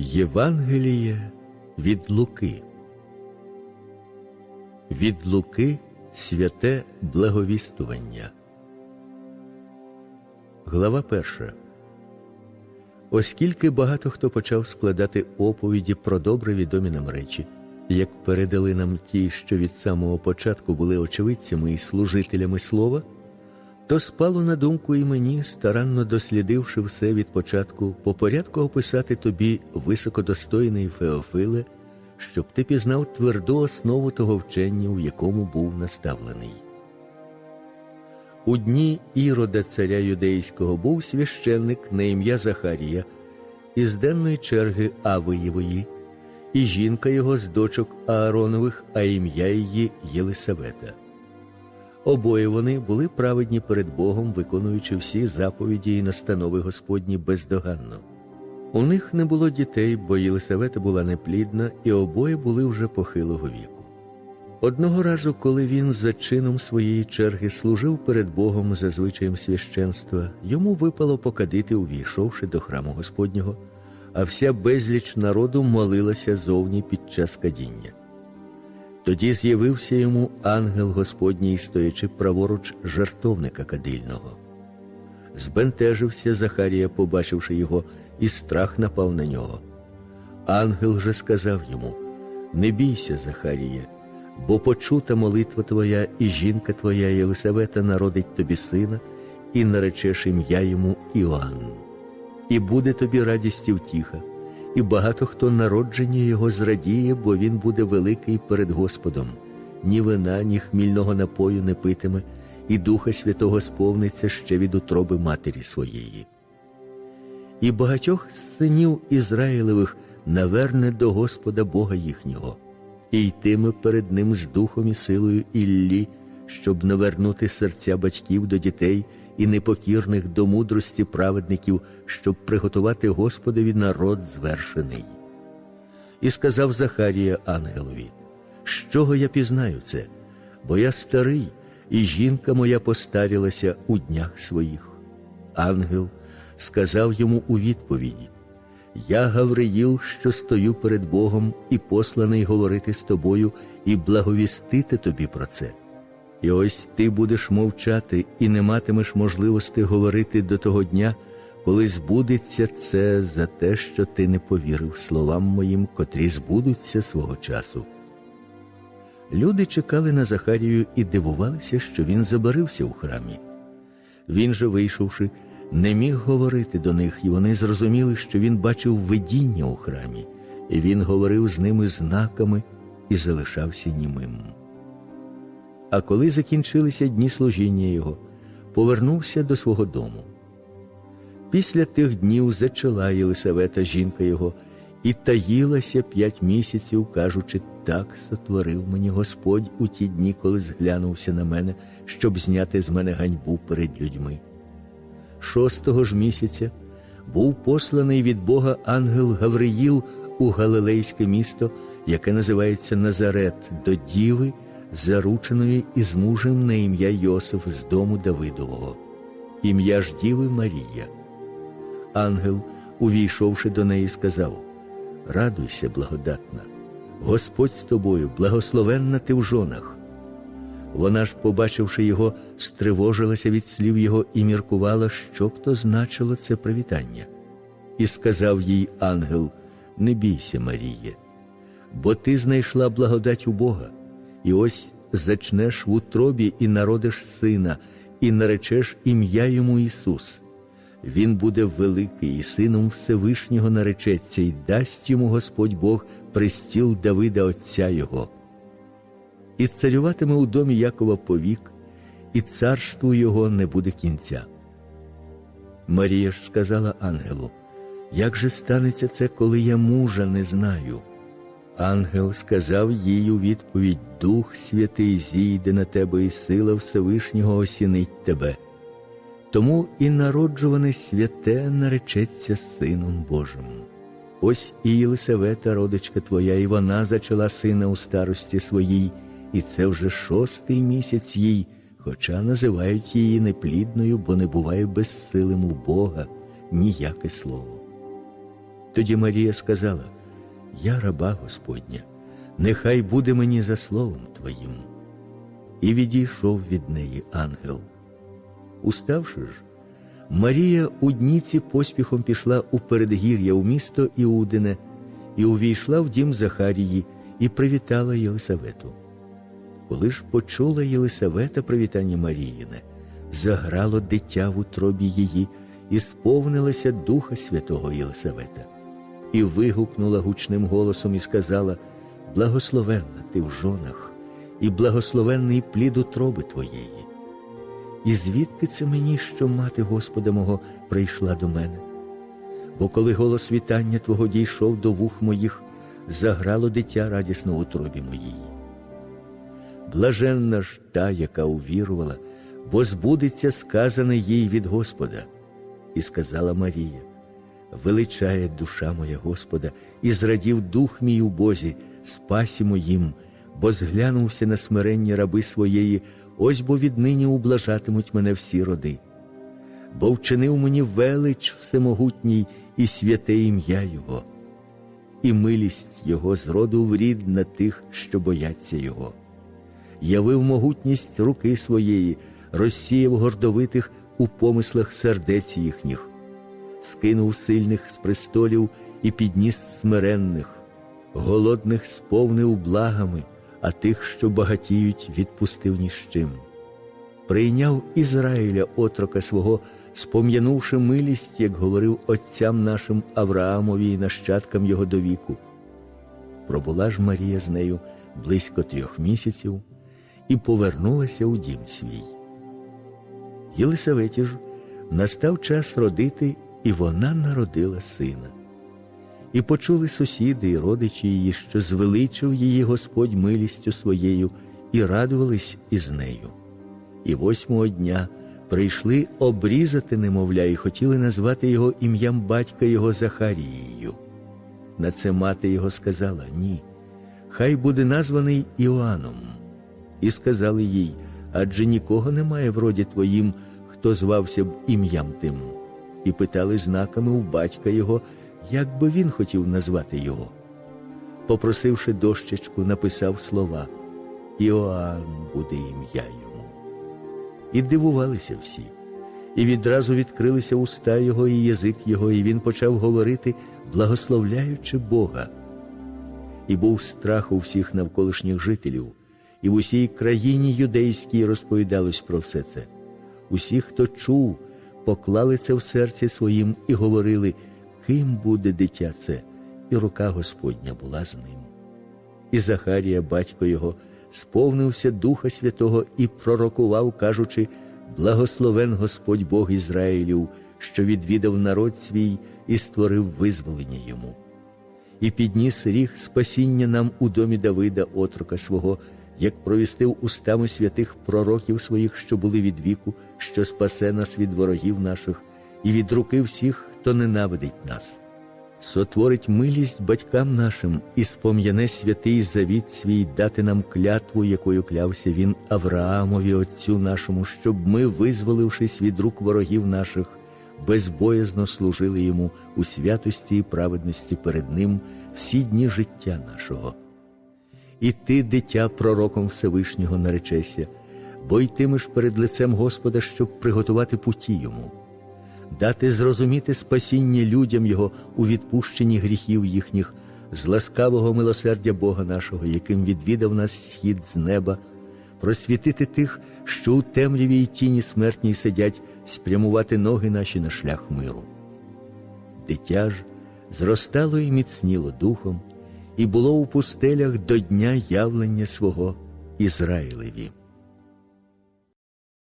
Євангеліє від Луки. Від Луки святе благовістування. Глава перша. Оскільки багато хто почав складати оповіді про добре відомі нам речі, як передали нам ті, що від самого початку були очевидцями і служителями слова, то спало на думку і мені, старанно дослідивши все від початку, по порядку описати тобі високодостойний Феофиле, щоб ти пізнав тверду основу того вчення, у якому був наставлений. У дні Ірода царя юдейського був священник на ім'я Захарія із денної черги Авиєвої, і жінка його з дочок Ааронових, а ім'я її Єлисавета. Обоє вони були праведні перед Богом, виконуючи всі заповіді і настанови Господні бездоганно. У них не було дітей, бо Єлисавета була неплідна, і обоє були вже похилого віку. Одного разу, коли він за чином своєї черги служив перед Богом за звичаєм священства, йому випало покадити, увійшовши до храму Господнього, а вся безліч народу молилася зовні під час кадіння. Тоді з'явився йому ангел Господній, стоячи праворуч жертовника кадильного. Збентежився Захарія, побачивши його, і страх напав на нього. Ангел же сказав йому: Не бійся, Захарія, бо почута молитва твоя, і жінка твоя Єлисавета народить тобі сина, і наречеш ім'я йому Іоанн. І буде тобі радість і втіха, і багато хто народження його зрадіє, бо він буде великий перед Господом, ні вина, ні хмільного напою не питиме, і Духа Святого сповниться ще від утроби матері своєї. І багатьох синів Ізраїлевих наверне до Господа Бога їхнього, і йтиме перед ним з духом і силою Іллі, щоб навернути серця батьків до дітей і непокірних до мудрості праведників, щоб приготувати Господові народ звершений. І сказав Захарія ангелові: З чого я пізнаю це? Бо я старий, і жінка моя постарілася у днях своїх. Ангел сказав йому у відповідь: Я Гавриїл, що стою перед Богом, і посланий говорити з тобою і благовістити тобі про це. І ось ти будеш мовчати і не матимеш можливості говорити до того дня, коли збудеться це за те, що ти не повірив словам моїм, котрі збудуться свого часу. Люди чекали на Захарію і дивувалися, що він забарився у храмі. Він же, вийшовши, не міг говорити до них, і вони зрозуміли, що він бачив видіння у храмі, і він говорив з ними знаками і залишався німим. А коли закінчилися дні служіння його, повернувся до свого дому. Після тих днів зачала Єлисавета жінка його і таїлася п'ять місяців, кажучи, так сотворив мені Господь у ті дні, коли зглянувся на мене, щоб зняти з мене ганьбу перед людьми. Шостого ж місяця був посланий від Бога ангел Гавриїл у Галилейське місто, яке називається Назарет, до діви, зарученої із мужем на ім'я Йосиф з дому Давидового, ім'я ж діви Марія. Ангел, увійшовши до неї, сказав: Радуйся, благодатна, Господь з тобою, благословенна ти в жонах. Вона ж, побачивши його, стривожилася від слів його і міркувала, що б то значило це привітання. І сказав їй ангел: Не бійся, Маріє, бо ти знайшла благодать у Бога, і ось зачнеш в утробі і народиш сина, і наречеш ім'я йому Ісус. Він буде великий і сином Всевишнього наречеться, і дасть йому Господь Бог престіл Давида Отця Його. І царюватиме у домі Якова повік, і царству його не буде кінця. Марія ж сказала ангелу: Як же станеться це, коли я мужа не знаю? Ангел сказав їй у відповідь: Дух Святий зійде на тебе, і сила Всевишнього осінить тебе. Тому і народжуване святе наречеться Сином Божим. Ось і Єлисавета, родичка твоя, і вона зачала сина у старості своїй, і це вже шостий місяць їй, хоча називають її неплідною, бо не буває безсилим у Бога ніяке слово. Тоді Марія сказала: Я раба Господня, нехай буде мені за словом Твоїм. І відійшов від неї ангел. Уставши ж, Марія у дніці поспіхом пішла у передгір'я у місто Іудине і увійшла в дім Захарії і привітала Єлисавету. Коли ж почула Єлисавета привітання Маріїне, заграло дитя в утробі її, і сповнилася Духа Святого Єлисавета, і вигукнула гучним голосом і сказала: Благословенна ти в жонах, і благословенний плід утроби твоєї. І звідки це мені, що мати Господа мого прийшла до мене? Бо коли голос вітання Твого дійшов до вух моїх, заграло дитя радісно в утробі моїй. Блаженна ж та, яка увірувала, бо збудеться сказане їй від Господа. І сказала Марія: Величає душа моя Господа, і зрадів дух мій у Бозі, спасі моїм, бо зглянувся на смирення раби своєї, ось бо віднині ублажатимуть мене всі роди. Бо вчинив мені велич всемогутній і святе ім'я Його, і милість Його зроду в рід на тих, що бояться Його. Явив могутність руки своєї, розсіяв гордовитих у помислах сердець їхніх, скинув сильних з престолів і підніс смиренних, голодних сповнив благами, а тих, що багатіють, відпустив ні з чим. Прийняв Ізраїля отрока свого, спом'янувши милість, як говорив отцям нашим Авраамові і нащадкам його до віку. Пробула ж Марія з нею близько трьох місяців і повернулася у дім свій. Єлисаветі ж настав час родити, і вона народила сина. І почули сусіди і родичі її, що звеличив її Господь милістю своєю, і радувались із нею. І восьмого дня прийшли обрізати немовля і хотіли назвати його ім'ям батька його Захарією. На це мати його сказала ні, хай буде названий Іоанном. І сказали їй адже нікого немає в роді твоїм, хто звався б ім'ям тим, і питали знаками у батька його, як би він хотів назвати його. Попросивши дощечку, написав слова Іоанн буде ім'я йому. І дивувалися всі, і відразу відкрилися уста його і язик його, і він почав говорити, благословляючи Бога. І був страх у всіх навколишніх жителів, і в усій країні юдейській розповідалось про все це. Усі, хто чув, поклали це в серці своїм і говорили, ким буде дитя це, і рука Господня була з ним. І Захарія, батько його, сповнився Духа Святого і пророкував, кажучи: Благословен Господь Бог Ізраїлів, що відвідав народ свій і створив визволення йому. І підніс ріг спасіння нам у домі Давида, отрока свого, як провістив устами святих пророків своїх, що були від віку, що спасе нас від ворогів наших, і від руки всіх, хто ненавидить нас. Сотворить милість батькам нашим і спом'яне святий завіт свій дати нам клятву, якою клявся він Авраамові, Отцю нашому, щоб ми, визволившись від рук ворогів наших, безбоязно служили йому у святості і праведності перед Ним всі дні життя нашого. І ти, дитя, пророком Всевишнього наречеся, бо йтимеш перед лицем Господа, щоб приготувати путі йому, дати зрозуміти спасіння людям Його у відпущенні гріхів їхніх, з ласкавого милосердя Бога нашого, яким відвідав нас схід з неба, просвітити тих, що у темряві й тіні смертній сидять, спрямувати ноги наші на шлях миру. Дитя ж зростало і міцніло духом, і було у пустелях до дня явлення свого Ізраїлеві.